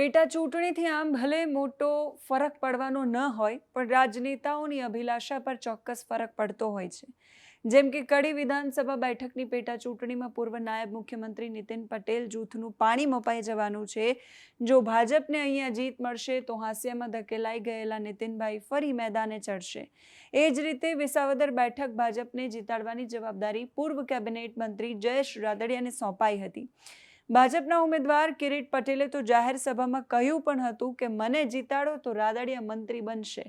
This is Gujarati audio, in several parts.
પેટા ચૂંટણીથી આમ ભલે મોટો ફરક પડવાનો ન હોય, પણ રાજનેતાઓની અભિલાષા પર ચોક્કસ ફરક પડતો હોય છે. જેમ કે કડી વિધાનસભા બેઠકની પેટા ચૂંટણીમાં પૂર્વ નાયબ મુખ્યમંત્રી નીતિન પટેલ જૂથનું પાણી મપાઈ જવાનું છે. જો ભાજપને અહીંયા જીત મળશે, તો હાસ્યમાં ધકેલાઈ ગયેલા નીતિનભાઈ ફરી મેદાને ચડશે. એ જ રીતે વિસાવદર બેઠક ભાજપને જીતાડવાની જવાબદારી પૂર્વ કેબિનેટ મંત્રી જયેશ રાદડિયાને સોંપાઈ હતી. ભાજપના ઉમેદવાર કિરીટ પટેલે તો જાહેર સભામાં કહ્યું પણ હતું કે મને જીતાડો તો રાદડિયા મંત્રી બનશે.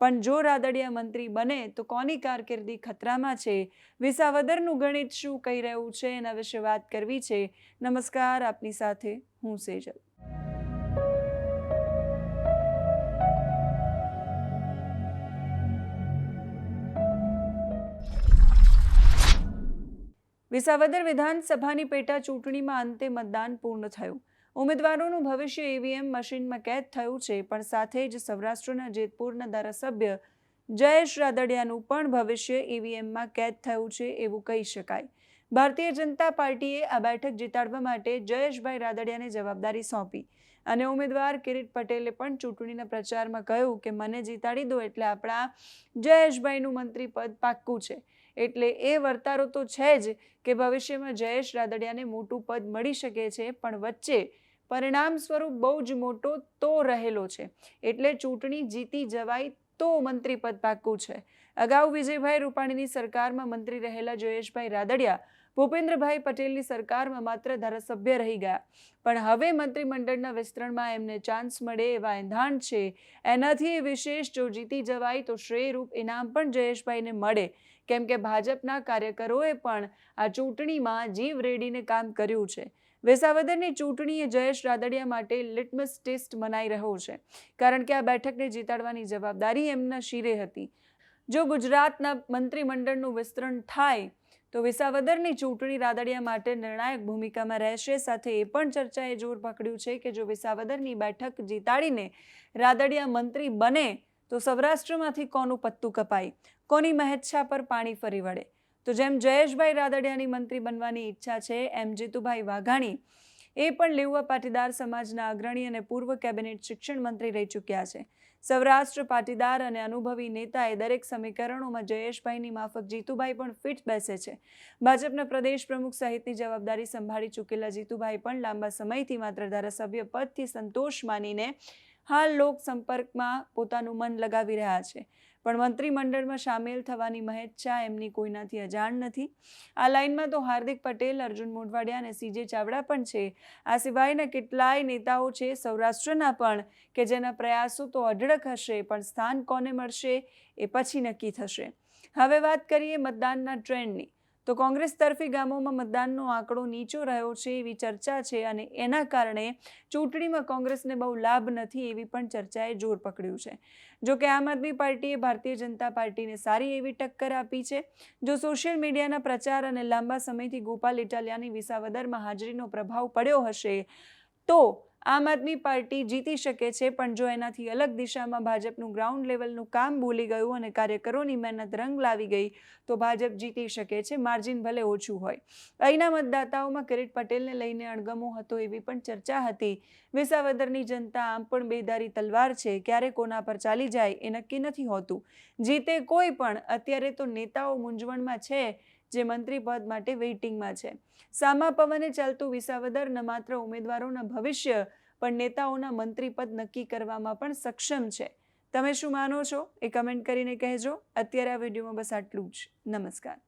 પણ જો રાદડિયા મંત્રી બને તો કોની કારકિર્દી ખતરામાં છે? વિસાવદરનું ગણિત શું કહી રહ્યું છે? એના વિશે વાત કરવી છે. નમસ્કાર, આપની સાથે હું સેજલ. વિસાવદર વિધાનસભાની પેટા ચૂંટણીમાં અંતે મતદાન પૂર્ણ થયું. ઉમેદવારોનું ભવિષ્ય ઈવીએમ મશીનમાં કેદ થયું છે, પણ સાથે જ સૌરાષ્ટ્રના જેતપુરના ધારાસભ્ય જયેશ રાદડિયાનું પણ ભવિષ્ય ઈવીએમમાં કેદ થયું છે એવું કહી શકાય. ભારતીય જનતા પાર્ટીએ આ બેઠક જીતાડવા માટે જયેશભાઈ રાદડિયાને જવાબદારી સોંપી. અને ઉમેદવાર કિરીટ પટેલે પણ ચૂંટણીના પ્રચારમાં કહ્યું કે મને જીતાડી દો એટલે આપણા જયેશભાઈનું મંત્રી પદ પાક્કું છે. એટલે એ વર્તારો તો છે જ કે ભવિષ્યમાં જયેશ રાદડિયાને મોટું પદ મળી શકે છે, પણ વચ્ચે પરિણામ સ્વરૂપ બહુ જ મોટો તો રહેલો છે. એટલે ચૂંટણી જીતી જવાય તો મંત્રી પદ પાક્કું છે. અગાઉ વિજયભાઈ રૂપાણીની સરકારમાં મંત્રી રહેલા જયેશભાઈ રાદડિયા, ભૂપેન્દ્રભાઈ પટેલની સરકારમાં માત્ર ધારાસભ્ય રહી ગયા. પણ હવે મંત્રીમંડળના વિસ્તરણમાં એમને ચાન્સ મળે એવા એંધાણ છે. એનાથી વિશેષ જો જીતી જવાય તો શ્રેયરૂપ ઇનામ પણ જયેશભાઈને મળે. કેમ કે ભાજપના કાર્યકરોએ પણ આ ચૂંટણીમાં જીવ રેડીને કામ કર્યું છે. વિસાવદરની ચૂંટણી એ જયેશ રાદડિયા માટે લિટમસ ટેસ્ટ મનાઈ રહ્યો છે. કારણ કે આ બેઠકને જીતાડવાની જવાબદારી એમના શિરે હતી. જો ગુજરાતના મંત્રીમંડળનું વિસ્તરણ થાય, તો વિસાવદરની ચૂંટણી રાદડિયા માટે નિર્ણાયક ભૂમિકામાં રહેશે. સાથે એ પણ ચર્ચાએ જોર પકડ્યું છે કે જો વિસાવદરની બેઠક જીતાડીને રાદડિયા મંત્રી બને, તો સૌરાષ્ટ્રમાંથી કોનું પત્તું કપાય? કોની મહેચ્છા પર પાણી ફરી વળે? તો જેમ જયેશભાઈ રાદડિયાની મંત્રી બનવાની ઈચ્છા છે, એમ જીતુભાઈ વાઘાણી એ પણ લેઉવા પાટીદાર સમાજના અગ્રણી અને પૂર્વ કેબિનેટ શિક્ષણ મંત્રી રહી ચૂક્યા છે. સૌરાષ્ટ્ર પાટીદાર અને અનુભવી નેતાએ દરેક સમીકરણોમાં જયેશભાઈની માફક જીતુભાઈ પણ ફિટ બેસે છે. ભાજપના પ્રદેશ પ્રમુખ સહિતની જવાબદારી સંભાળી ચૂકેલા જીતુભાઈ પણ લાંબા સમયથી માત્ર ધારાસભ્ય પદથી સંતોષ માનીને હાલ લોક સંપર્કમાં પોતાનું મન લગાવી રહ્યા છે. પણ મંત્રીમંડળમાં સામેલ થવાની મહેચ્છા એમની કોઈનાથી અજાણ નથી. આ લાઇનમાં તો હાર્દિક પટેલ, અર્જુન મોઢવાડિયા અને સીજે ચાવડા પણ છે. આ સિવાયના કેટલાય નેતાઓ છે સૌરાષ્ટ્રના પણ, કે જેના પ્રયાસો તો અઢળક હશે, પણ સ્થાન કોને મળશે એ પછી નક્કી થશે. હવે વાત કરીએ મતદાનના ટ્રેન્ડની. તો કોંગ્રેસ તરફી ગામોમાં મતદાનનો આંકડો નીચો રહ્યો છે એવી ચર્ચા છે અને એના કારણે ચૂંટણીમાં કોંગ્રેસને બહુ લાભ નથી એવી પણ ચર્ચાએ જોર પકડ્યું છે. જો કે આમ આદમી પાર્ટીએ ભારતીય જનતા પાર્ટીને સારી એવી ટક્કર આપી છે. જો સોશિયલ મીડિયાના પ્રચાર અને લાંબા સમયથી ગોપાલ ઇટાલિયાની વિસાવદરમાં હાજરીનો પ્રભાવ પડ્યો હશે, તો આમ આદમી પાર્ટી જીતી શકે છે, પણ જો એનાથી અલગ દિશામાં ભાજપનું ગ્રાઉન્ડ લેવલનું કામ ભૂલી ગયું અને કાર્યકરોની મહેનત રંગ લાવી ગઈ, તો ભાજપ જીતી શકે છે માર્જિન ભલે ઓછું હોય. અહીંના મતદાતાઓમાં કિરીટ પટેલને લઈને અણગમો હતો એવી પણ ચર્ચા હતી. વિસાવદરની જનતા આમ પણ બેદારી તલવાર છે, ક્યારે કોના પર ચાલી જાય એ નક્કી નથી હોતું. જીતે કોઈ પણ, અત્યારે તો નેતાઓ મૂંઝવણમાં છે જે મંત્રી પદ માટે વેઇટિંગમાં છે. સામા પવને ચાલતું વિસાવદર ન માત્ર ઉમેદવારોના ભવિષ્ય, પણ નેતાઓના મંત્રી પદ નક્કી કરવામાં પણ સક્ષમ છે. તમે શું માનો છો? એ કમેન્ટ કરીને કહેજો. અત્યારે આ વિડીયોમાં બસ આટલું જ. નમસ્કાર.